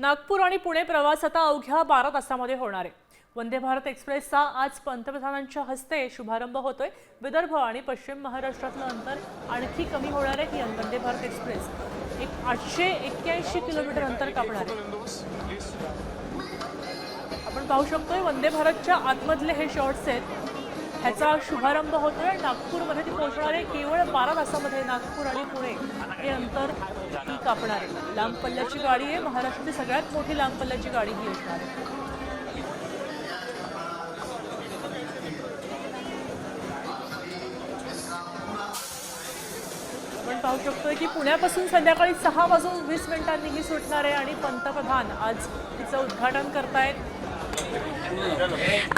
नागपूर आणि पुणे प्रवास आता अवघ्या बारा तासामध्ये होणार आहे. वंदे भारत एक्सप्रेसचा आज पंतप्रधानांच्या हस्ते शुभारंभ होतोय. विदर्भ आणि पश्चिम महाराष्ट्रातलं अंतर आणखी कमी होणार आहे ही वंदे भारत एक्सप्रेस. एक आठशे एक्क्याऐंशी किलोमीटर अंतर कापणार आहे. आपण पाहू शकतोय वंदे भारतच्या आतमधले हे शॉर्ट्स आहेत. ह्याचा शुभारंभ होतोय. नागपूरमध्ये ती पोहोचणार आहे. केवळ बारा तासामध्ये नागपूर आणि पुणे हे अंतर ती कापणार आहे. लांब पल्ल्याची गाडी आहे. महाराष्ट्रातली सगळ्यात मोठी लांब पल्ल्याची गाडी ही असणार आहे. आपण पाहू शकतोय की पुण्यापासून संध्याकाळी सहा वाजून वीस मिनिटांनी ही सुटणार आहे आणि पंतप्रधान आज तिचं उद्घाटन करतायत.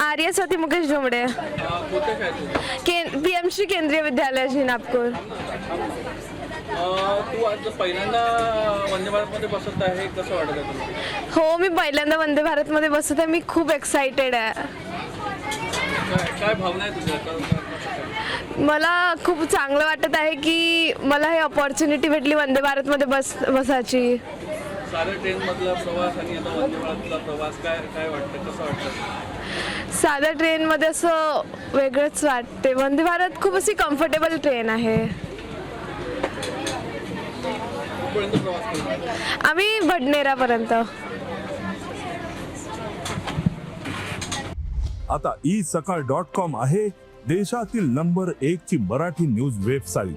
आर्य स्वाती मुकेश डोंबडे के पीएमसी केंद्रीय विद्यालय जी नागपूर अं, तू आज पहिल्यांदा वंदे भारतमध्ये बसत आहे कसं वाटत आहे तुला? हो मी पहिल्यांदा वंदे भारतमध्ये बसत आहे मी खूप एक्साइटेड आहे. काय भावना तुझ्या? मला खूप चांगलं वाटत आहे की मला हे अपॉर्च्युनिटी भेटली वंदे भारतमध्ये बस बसायची. साऱ्या ट्रेनमधला प्रवास आणि आता वंदे भारतला प्रवास काय काय वाटतं कसं वाटतं? साध्या ट्रेनमध्ये असं वेगळंच वाटते. वंदे भारत खूप अशी कम्फर्टेबल ट्रेन आहे. कुठपर्यंत प्रवास केला आम्ही भडनेरापर्यंत आता ई सकाळ डॉट कॉम आहे देशातील नंबर एक ची मराठी न्यूज वेबसाईट